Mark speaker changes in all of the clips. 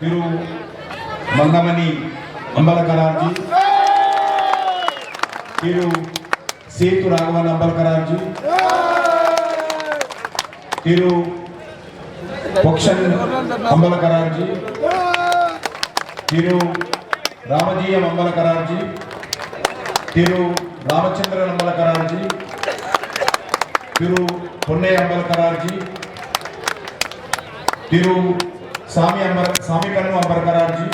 Speaker 1: திரு மங்கமணி அம்பலக்கரார்ஜி திரு சேத்து ராகவன் அம்பலக்கரார்ஜி திரு பொக்ஷன் அம்பலக்கரார்ஜி திரு ராமஜியம் அம்பலக்கரார்ஜி திரு ராமச்சந்திரன் அம்பலக்கரார்ஜி திரு பொன்னை அம்பலக்கரார்ஜி திரு சாமி அம்பர் சாமி கண்ணு அம்பர்கரார்ஜி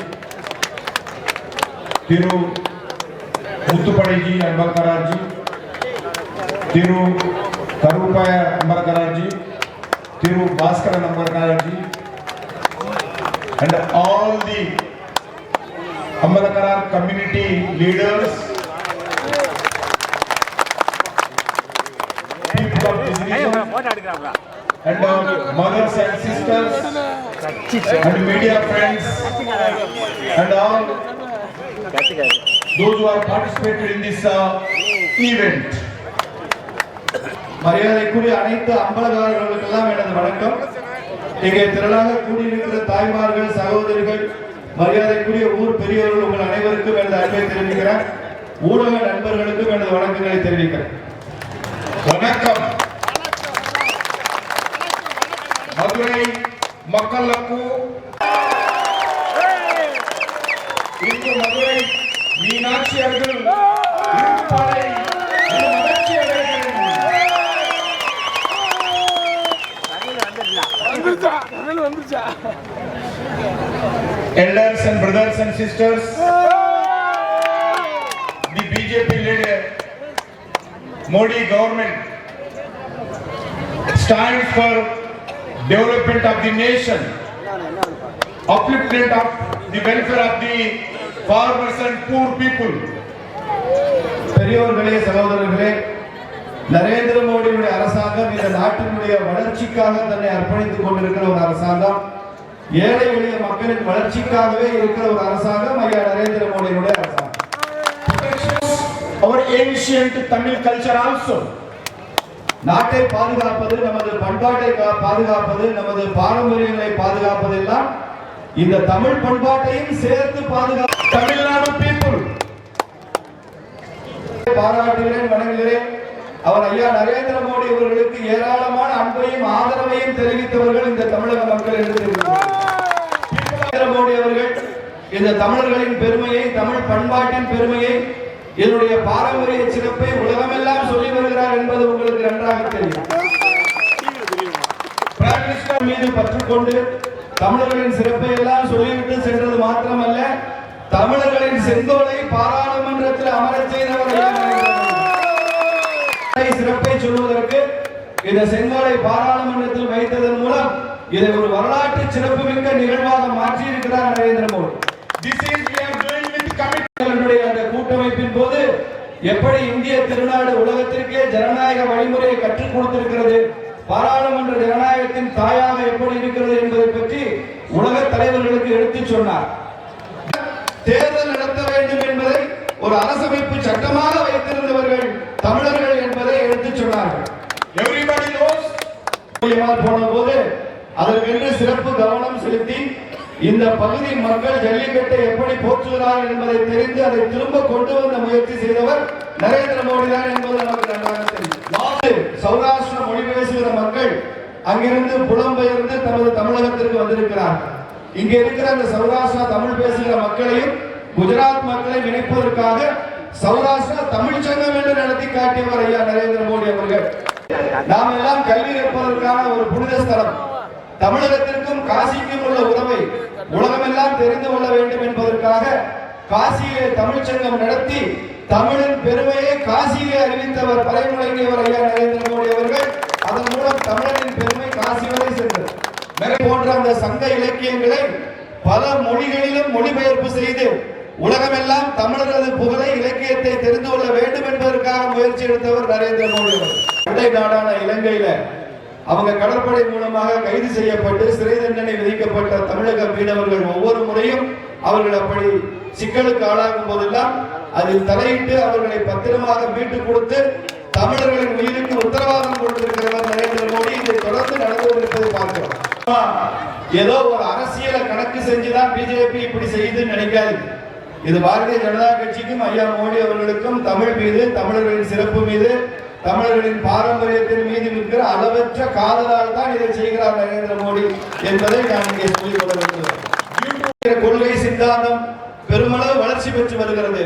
Speaker 1: திரு முத்துப்படைஜி அம்பர்கரார்ஜி திரு கருப்பாய அம்பர்கரார்ஜி திரு Bhaskaran அம்பர்கரார்ஜி and all the Ambalakarar community leaders people of this region and our mothers and sisters and media friends and all those who are participated in this uh, event. மரியாதைக்குரிய அனைத்து அம்பலகாரர்களுக்கெல்லாம் எனது வணக்கம். இங்கே திரளாக கூடியிருக்கிற தாய்மார்கள் சகோதரிகள் மரியாதைக்குரிய ஊர் பெரியவர்கள் உங்கள் அனைவருக்கும் எனது அன்பை தெரிவிக்கிறேன். ஊடக நண்பர்களுக்கும் எனது வணக்கங்களை தெரிவிக்கிறேன். வணக்கம். மக்களுக்கு இன்று மதுரை மீனாட்சி அவர்கள் இருப்பாரை இது மகிழ்ச்சி அடைகிறேன்
Speaker 2: வந்துருச்சா தமிழ் வந்துருச்சா
Speaker 1: elders and brothers and sisters, the BJP leader, Modi government stands for development of the nation, upliftment of the welfare of the farmers and poor people. பெரியோர்களே சகோதரர்களே நரேந்திர மோடியுடைய அரசாங்கம் இந்த நாட்டினுடைய வளர்ச்சிக்காக தன்னை அர்ப்பணித்துக் கொண்டிருக்கிற ஒரு அரசாங்கம் ஏழை எளிய மக்களின் வளர்ச்சிக்காகவே இருக்கிற ஒரு அரசாங்கம் ஐயா நரேந்திர மோடியினுடைய அரசாங்கம் அவர் ஏன்ஷியன்ட் தமிழ் கல்ச்சர் ஆல்சோ நாட்டை பாதுகாப்பது நமது பண்பாட்டை பாதுகாப்பது நமது பாரம்பரியங்களை பாதுகாப்பது எல்லாம் இந்த தமிழ் பண்பாட்டையும் சேர்த்து பாதுகாப்பு தமிழ்நாடு பீப்புள் பாராட்டுகிறேன் வணங்குகிறேன். அவர் ஐயா நரேந்திர மோடி அவர்களுக்கு ஏராளமான அன்பையும் ஆதரவையும் தெரிவித்தவர்கள் இந்த தமிழக மக்கள் என்று நரேந்திர மோடி அவர்கள் இந்த தமிழர்களின் பெருமையை தமிழ் பண்பாட்டின் பெருமையை என்னுடைய பாரம்பரிய சிறப்பை உலகமே தமிழர்களின் சிறப்பை எல்லாம் சொல்லிவிட்டு சென்றது மாத்திரமல்ல தமிழர்களின் செங்கோலை பாராளுமன்றத்தில் அமரச் செய்தவர் சிறப்பை சொல்வதற்கு இந்த செங்கோலை பாராளுமன்றத்தில் வைத்ததன் மூலம் இதை ஒரு வரலாற்று சிறப்புமிக்க நிகழ்வாக மாற்றி இருக்கிறார் நரேந்திர மோடி. அந்த கூட்டமைப்பின் போது எப்படி இந்திய திருநாடு உலகத்திற்கே ஜனநாயக வழிமுறையை கற்றுக் கொடுத்திருக்கிறது பாராளுமன்ற ஜனநாயகத்தின் தாயாக எப்படி இருக்கிறது என்பதை பற்றி உலக தலைவர்களுக்கு எடுத்துச் சொன்னார். தேர்தல் நடத்த வேண்டும் என்பதை ஒரு அரசமைப்பு சட்டமாக வைத்திருந்தவர்கள் தமிழர்கள் என்பதை எடுத்துச் சொன்னார்கள். போன போது அதற்கென்று சிறப்பு கவனம் செலுத்தி இந்த பகுதி மக்கள் ஜல்லிக்கட்டை எப்படி போற்றுகிறார்கள் என்பதை தெரிந்து அதை திரும்ப கொண்டு வந்த முயற்சி செய்தவர் நரேந்திர மோடி தான் என்பது நமக்கு நன்றாக தெரியும். சௌராஷ்டிர அங்கிருந்து புலம்பெயர்ந்து தமது தமிழகத்திற்கு வந்திருக்கிறார்கள் இங்க இருக்கிற அந்த சௌராஷ்டிரா தமிழ் பேசுகிற மக்களையும் குஜராத் மக்களை இணைப்பதற்காக சௌராஷ்டிரா தமிழ் சங்கம் என்று நடத்தி காட்டியவர் ஐயா நரேந்திர மோடி அவர்கள். நாம் எல்லாம் கல்வி கற்பதற்கான ஒரு புனித ஸ்தலம். தமிழகத்திற்கும் காசிக்கும் உள்ள உறவை உலகமெல்லாம் தெரிந்து கொள்ள வேண்டும் என்பதற்காக காசியிலே தமிழ் சங்கம் நடத்தி தமிழின் பெருமையை காசியிலே அறிவித்தவர் பரைமுறைங்கியவர் ஐயா நரேந்திர மோடி அவர்கள். அதன் மூலம் தமிழரின் பெருமை காசி வரை சென்றது. மேலே போன்ற அந்த சங்க இலக்கியங்களை பல மொழிகளிலும் மொழிபெயர்ப்பு செய்து உலகமெல்லாம் தமிழரது புகழை இலக்கியத்தை தெரிந்து கொள்ள வேண்டும் என்பதற்காக முயற்சி எடுத்தவர் நரேந்திர மோடி அண்டை நாடான இலங்கையில அவங்க கடற்படை மூலமாக கைது செய்யப்பட்டு சிறை தண்டனை விதிக்கப்பட்ட தமிழக மீனவர்கள் ஒவ்வொரு முறையும் அவர்கள் அப்படி சிக்கலுக்கு ஆளாகும் போதெல்லாம் அதில் தலையிட்டு அவர்களை பத்திரமாக மீட்டு கொடுத்து தமிழர்களின் உயிருக்கு உத்தரவாதம் கொடுத்திருக்கிறவர் நரேந்திர மோடி. இதை தொடர்ந்து நடந்து கொண்டிருப்பதை பார்க்கிறோம் ஏதோ ஒரு அரசியலை கணக்கு செஞ்சுதான் பிஜேபி இப்படி செய்யுதுன்னு நினைக்காது. இது பாரதிய ஜனதா கட்சிக்கும் ஐயா மோடி அவர்களுக்கும் தமிழ் மீது தமிழர்களின் சிறப்பு மீது தமிழர்களின் பாரம்பரியத்தின் மீது இருக்கிற அளவற்ற காதலால் தான் இதை செய்கிறார் நரேந்திர மோடி என்பதை நான் இங்கே சொல்லிக் கொள்ள விரும்புகிறேன். கொள்கை சித்தாந்தம் பெருமளவு வளர்ச்சி பெற்று வருகிறது.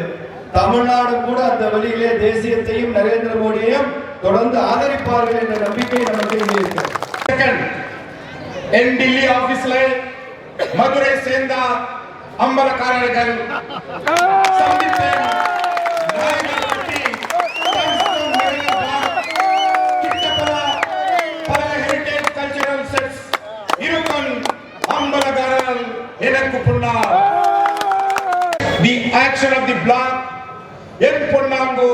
Speaker 1: தமிழ்நாடு கூட அந்த வழியிலே தேசியத்தையும் நரேந்திர மோடியையும் தொடர்ந்து ஆதரிப்பார்கள் என்ற நம்பிக்கை நமக்கு இங்கே
Speaker 3: என் டில்லி ஆபீஸ்ல மதுரை சேர்ந்த அம்பலக்காரர்கள் சந்தித்தேன் the action of the block N பொன்னாங்கு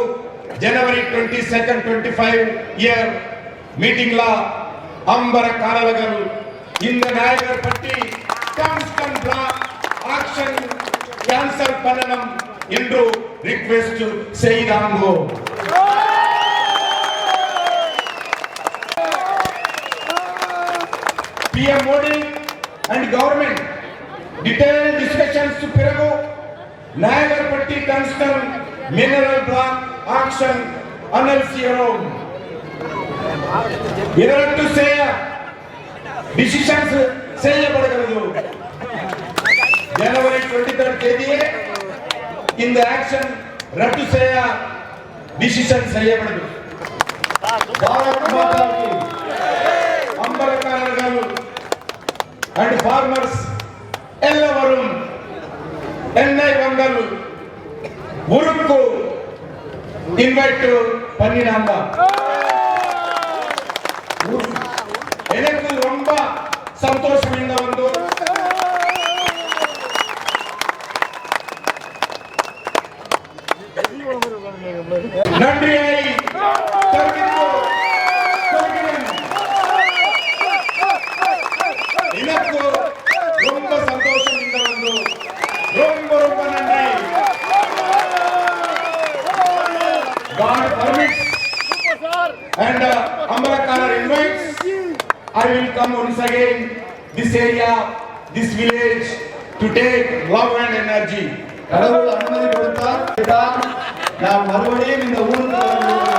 Speaker 3: January twenty second twenty five year மீட்டிங்ல அம்பரக்காரர்கள் இந்த நாயகர் பற்றி கான்ஸ்டன்ட் பிளாக் ஆக்ஷன் கேன்சல் பண்ணணும் என்று ரிக்வெஸ்ட் செய்தாங்கோ PM Modi and government detailed discussions பிறகு Nayakarpatti tungsten mineral block action அனல்சியரோம் இதற்கு செய்ய டிசிஷன்ஸ் செய்யப்படுகிறது. ஜனவரி டுவெண்ட்டி தேர்ட் தேதியே இந்த ஆக்ஷன் ரத்து செய்ய டிசிஷன் செய்யப்படுது
Speaker 1: பாரத் மாதாவுக்கு கி.
Speaker 3: அம்பலக்காரர்கள் அண்ட் ஃபார்மர்ஸ் எண்ணெய் வங்கல் உருக்கு இன்வைட் பண்ணினாங்க எனக்கு ரொம்ப சந்தோஷமிங்க வந்து நன்றியை come once again this area this village to take love and energy
Speaker 1: கடவுள் அனுமதி கொடுத்தால் தான் நான் மறுபடியும் இந்த ஊருக்கு வருகிறேன்